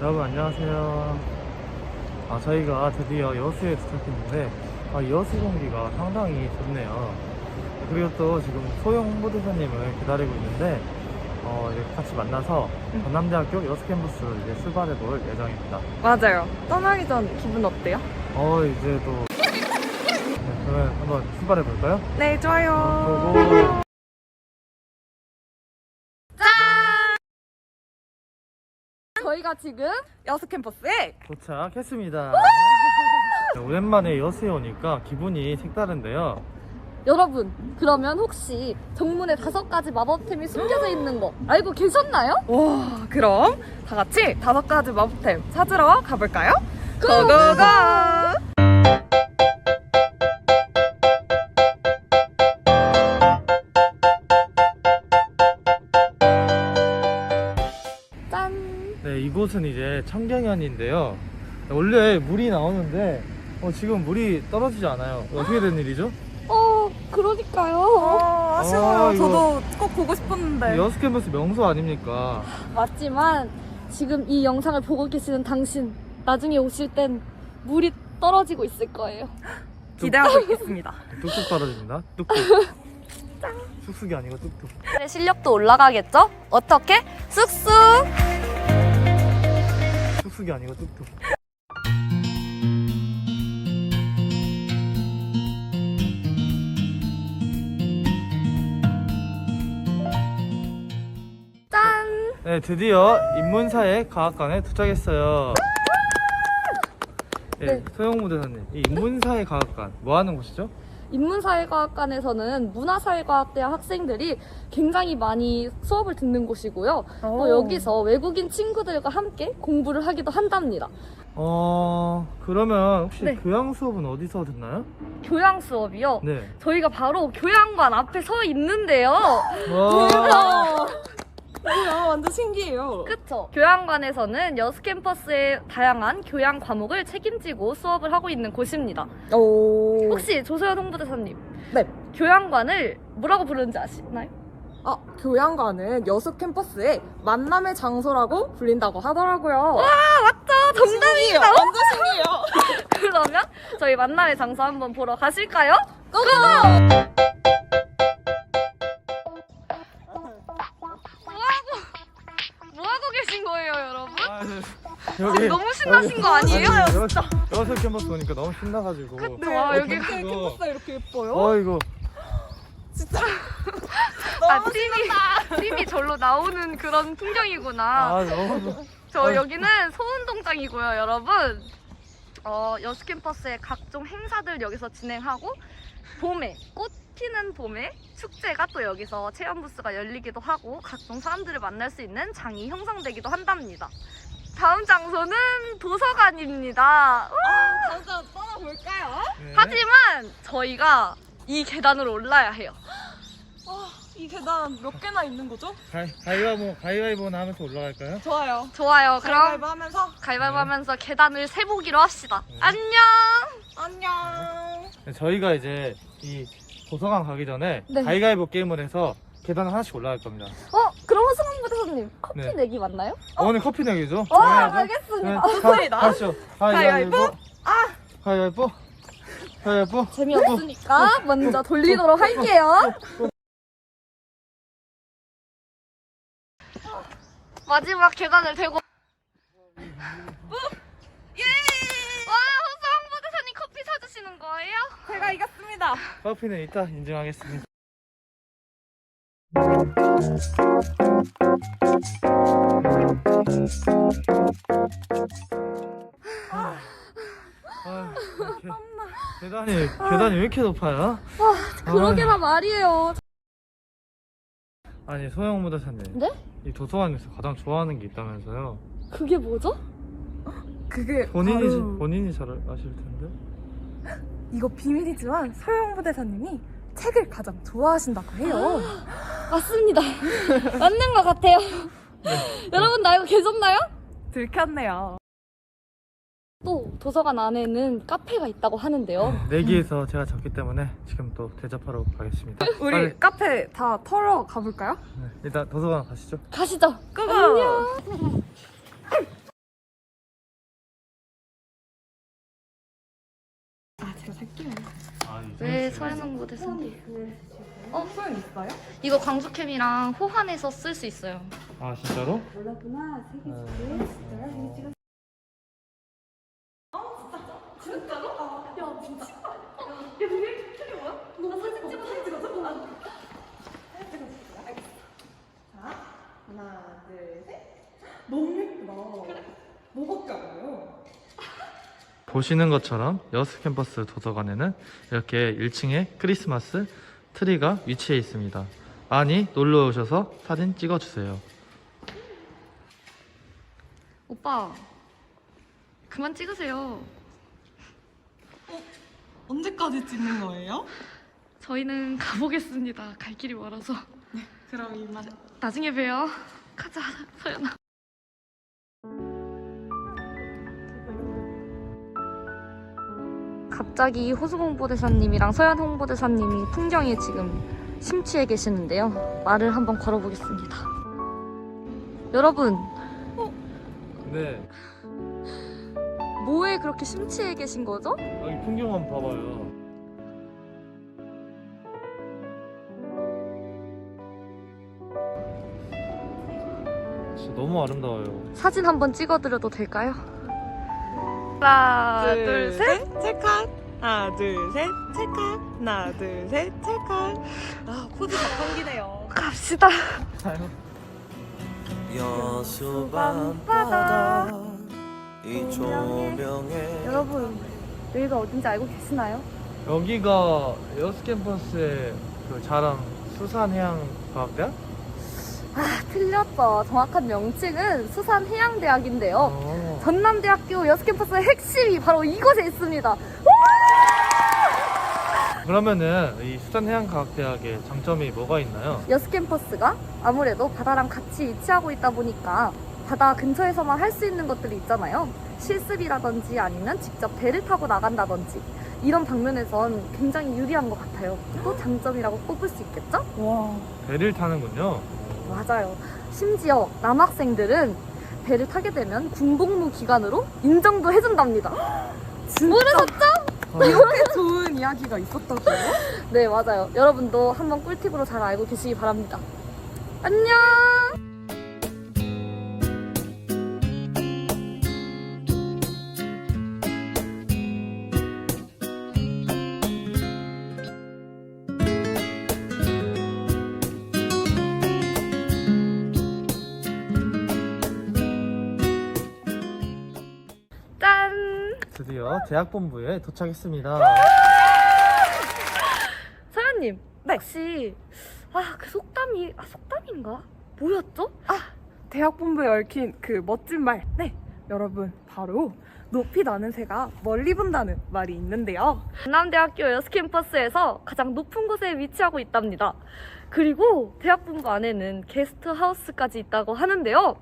여러분 안녕하세요. 아 저희가 드디어 여수에 도착했는데 아, 여수 공기가 상당히 좋네요. 그리고 또 지금 소영 홍보대사님을 기다리고 있는데 어, 이제 같이 만나서 전남대학교 여수 캠퍼스로 이제 출발해 볼 예정입니다. 맞아요. 떠나기 전 기분 어때요? 어 이제 또 네, 그러면 한번 출발해 볼까요? 네, 좋아요. 저희가 지금 여수 캠퍼스에 도착했습니다. 네, 오랜만에 여수에 오니까 기분이 색다른데요. 여러분, 그러면 혹시 정문에 다섯 가지 마법템이 숨겨져 있는 거 알고 계셨나요? 와, 그럼 다 같이 다섯 가지 마법템 찾으러 가볼까요? 고고고! 이곳은 이제 청경현인데요. 원래 물이 나오는데 어, 지금 물이 떨어지지 않아요. 어떻게 된 일이죠? 어, 그러니까요. 어, 아쉬워요. 아, 이거- 저도 꼭 보고 싶었는데. 여수 캠퍼스 명소 아닙니까? 맞지만 지금 이 영상을 보고 계시는 당신 나중에 오실 땐 물이 떨어지고 있을 거예요. 기대하고 있겠습니다. 뚝뚝 떨어집니다. 뚝뚝. 쑥쑥이 아니고 뚝뚝. 실력도 올라가겠죠? 어떻게? 쑥쑥! 쑥쑥이 아니고 뚝뚝. 짠! 네, 드디어 인문사회 과학관에 도착했어요. 네, 네. 소영 무 대사님, 이 인문사회 과학관 뭐 하는 곳이죠? 인문사회과학관에서는 문화사회과학대학 학생들이 굉장히 많이 수업을 듣는 곳이고요. 또 여기서 외국인 친구들과 함께 공부를 하기도 한답니다. 어, 그러면 혹시 네. 교양 수업은 어디서 듣나요? 교양 수업이요. 네. 저희가 바로 교양관 앞에 서 있는데요. 와, 뭐야, 완전 신기해요. 그쵸? 교양관에서는 여수 캠퍼스의 다양한 교양 과목을 책임지고 수업을 하고 있는 곳입니다. 오. 혹시 조서연 홍보대사님, 네. 교양관을 뭐라고 부르는지 아시나요? 아, 교양관은 여수 캠퍼스의 만남의 장소라고 불린다고 하더라고요. 아, 정답입니다. 완전 신기해요. 그러면 저희 만남의 장소 한번 보러 가실까요? 고고! 신나신 거 아니에요? 아니, 여수, 여수 캠퍼스 오니까 너무 신나가지고. 그쵸? 와, 여기 캠퍼스 이거. 캠퍼스가 이렇게 예뻐요? 어, 이거. 아, 팀이, 팀이 절로 나오는 그런 풍경이구나. 아, 너무. 저 아. 여기는 소운동장이고요, 여러분. 어, 여수 캠퍼스의 각종 행사들 여기서 진행하고 봄에 꽃 피는 봄에 축제가 또 여기서 체험 부스가 열리기도 하고 각종 사람들을 만날 수 있는 장이 형성되기도 한답니다. 다음 장소는 도서관입니다. 잠깐 떠나볼까요? 네. 하지만 저희가 이 계단으로 올라야 해요. 아, 이 계단 몇 개나 있는 거죠? 가위, 가위바위보, 가위바위보나 하면서 올라갈까요? 좋아요. 좋아요. 그럼 가위바위보 하면서 가위바위보 네. 하면서 계단을 세보기로 합시다. 네. 안녕! 안녕. 네, 저희가 이제 이 도서관 가기 전에 네. 가위가위보 게임을 해서 계단 하나씩 올라갈 겁니다. 어, 그럼 허승원 부대사님 커피 네. 내기 맞나요? 어? 오늘 커피 내기죠? 어, 정해야죠? 알겠습니다. 네, 좋습니다. 가, 가시죠. 가위바위보. 아! 가위바위보. 가위바위보. 재미없으니까 먼저 돌리도록 할게요. 마지막 계단을 대고. 예! 와, 허승원 부대사님 커피 사주시는 거예요? 제가 이겼습니다. 커피는 이따 인증하겠습니다. 아, 계- 계단이 계단이 왜 이렇게 높아요? 그러게나 말이에요. 아니 소영 무대사님. 네? 이 도서관에서 가장 좋아하는 게 있다면서요? 그게 뭐죠? 그게 본인이 바로 본인이 잘 아실 텐데. 이거 비밀이지만 서영부 대사님이 책을 가장 좋아하신다고 해요. 맞습니다. 맞는 것 같아요. 네. 여러분 나 이거 계셨나요? 들켰네요. 또 도서관 안에는 카페가 있다고 하는데요. 네 내기에서 제가 졌기 때문에 지금 또 대접하러 가겠습니다. 우리 빨리. 카페 다 털어 가볼까요? 네, 일단 도서관 가시죠. 가시죠. 고고! 안녕. 아 제가 살게요. 왜 서현왕 못했었니? 어? 소연 있어요? 이거 광주캠이랑 호환해서 쓸 수 있어요. 아 진짜로? 몰랐구나. 세개 어. 줄게. 진짜 세개 찍었어. 하나, 둘, 셋. 너무 예쁘다. 뭐밖에 안 보여? 보시는 것처럼 여수 캠퍼스 도서관에는 이렇게 1층에 크리스마스 트리가 위치해 있습니다. 많이 놀러 오셔서 사진 찍어 주세요. 오빠, 그만 찍으세요. 언제까지 찍는 거예요? 저희는 가보겠습니다. 갈 길이 멀어서. 그럼 이만. 나중에 봬요. 가자, 서연아. 갑자기 호수 홍보대사님이랑 서연 홍보대사님이 풍경에 지금 심취해 계시는데요. 말을 한번 걸어보겠습니다. 여러분, 네, 뭐에 그렇게 심취해 계신 거죠? 여기 풍경 한번 봐봐요. 진짜 너무 아름다워요. 사진 한번 찍어드려도 될까요? 하나, 둘, 셋. 찰칵. 하나, 둘, 셋. 찰칵. 하나, 둘, 셋. 찰칵. 아, 포즈 다 당기네요. 갑시다. 여수 밤바다 이 조명에 여러분, 여기가 어딘지 알고 계시나요? 여기가 여수 캠퍼스의 그 자랑 수산해양과학대학? 아, 틀렸죠. 정확한 명칭은 수산해양대학인데요. 어. 전남대학교 여수캠퍼스의 핵심이 바로 이곳에 있습니다. 그러면은 이 수산해양과학대학의 장점이 뭐가 있나요? 여수캠퍼스가 아무래도 바다랑 같이 위치하고 있다 보니까 바다 근처에서만 할 수 있는 것들이 있잖아요. 실습이라든지 아니면 직접 배를 타고 나간다든지 이런 방면에선 굉장히 유리한 것 같아요. 또 장점이라고 꼽을 수 있겠죠? 와. 배를 타는군요. 맞아요. 심지어 남학생들은 배를 타게 되면 군복무 기간으로 인정도 해준답니다. 모르셨죠? 이렇게 좋은 이야기가 있었다고요? 네, 맞아요. 여러분도 한번 꿀팁으로 잘 알고 계시기 바랍니다. 안녕! 드디어 대학본부에 도착했습니다. 서현님, 혹시 아, 그 속담이 아, 속담인가? 뭐였죠? 대학 본부에 얽힌 그 멋진 말. 네, 여러분 바로 높이 나는 새가 멀리 본다는 말이 있는데요. 전남대학교 여수캠퍼스에서 가장 높은 곳에 위치하고 있답니다. 그리고 대학본부 안에는 게스트 하우스까지 있다고 하는데요.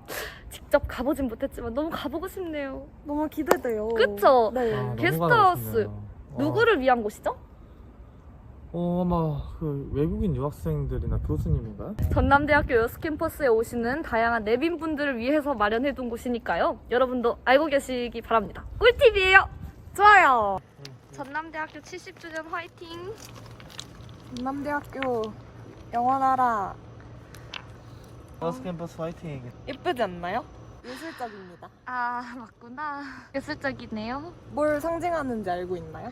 직접 가보진 못했지만 너무 가보고 싶네요. 너무 기대돼요. 그쵸? 네. 아, 너무 게스트하우스. 가고 싶네요. 와. 누구를 위한 곳이죠? 어, 아마 그 외국인 유학생들이나 교수님인가요? 전남대학교 여수캠퍼스에 오시는 다양한 내빈 분들을 위해서 마련해둔 곳이니까요. 여러분도 알고 계시기 바랍니다. 꿀팁이에요. 좋아요. 전남대학교 70주년 화이팅! 남대학교 영원하라. 여수 캠퍼스 화이팅. 예쁘지 않나요? 예술적입니다. 아 맞구나. 예술적이네요. 뭘 상징하는지 알고 있나요?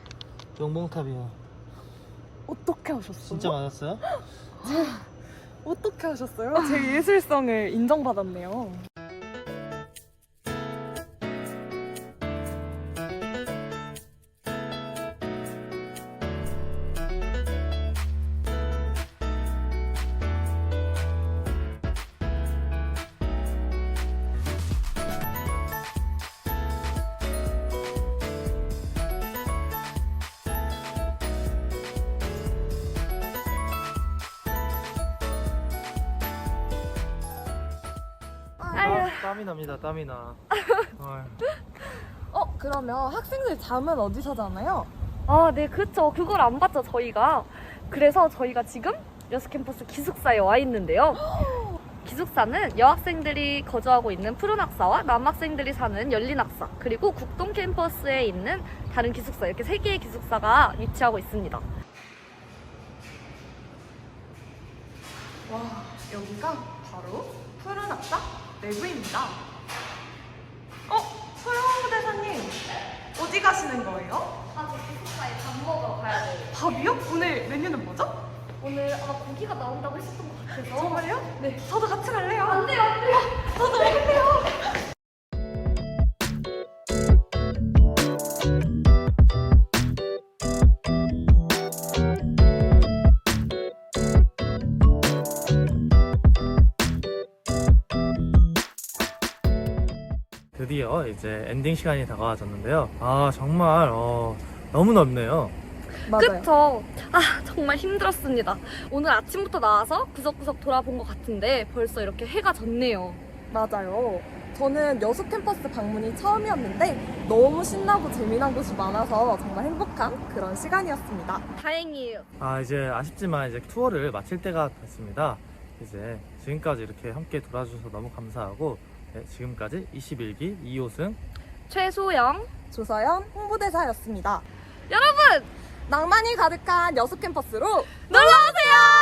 용봉탑이요. 어떻게 하셨어요? 진짜 맞았어요? 어떻게 하셨어요? 제 예술성을 인정받았네요. 땀이 납니다. 땀이 나. 어, 그러면 학생들 잠은 어디서 자나요? 아, 네, 그쵸. 그걸 안 봤죠, 저희가. 그래서 저희가 지금 여수캠퍼스 기숙사에 와 있는데요. 기숙사는 여학생들이 거주하고 있는 푸른 학사와 남학생들이 사는 열린 학사, 그리고 국동 캠퍼스에 있는 다른 기숙사, 이렇게 세 개의 기숙사가 위치하고 있습니다. 와, 여기가 바로 푸른 학사 내부입니다. 어, 소영 대사님 어디 가시는 거예요? 아, 저 기숙사에 밥 먹으러 가야 돼요. 밥이요? 오늘 메뉴는 뭐죠? 오늘 아마 고기가 나온다고 했었던 것 같아서. 정말요? 네. 저도 같이 갈래요. 안 돼요, 안 돼요. 저도 먹을래요. 드디어 이제 엔딩 시간이 다가와졌는데요. 아 정말 어, 너무 넓네요. 그쵸. 아, 정말 힘들었습니다. 오늘 아침부터 나와서 구석구석 돌아본 것 같은데 벌써 이렇게 해가 졌네요. 맞아요. 저는 여수 캠퍼스 방문이 처음이었는데 너무 신나고 재미난 곳이 많아서 정말 행복한 그런 시간이었습니다. 다행이에요. 아 이제 아쉽지만 이제 투어를 마칠 때가 됐습니다. 이제 지금까지 이렇게 함께 돌아주셔서 너무 감사하고 네, 지금까지 21기 이호승 최소영. 조서연 홍보대사였습니다. 여러분! 낭만이 가득한 여수 캠퍼스로 놀러오세요!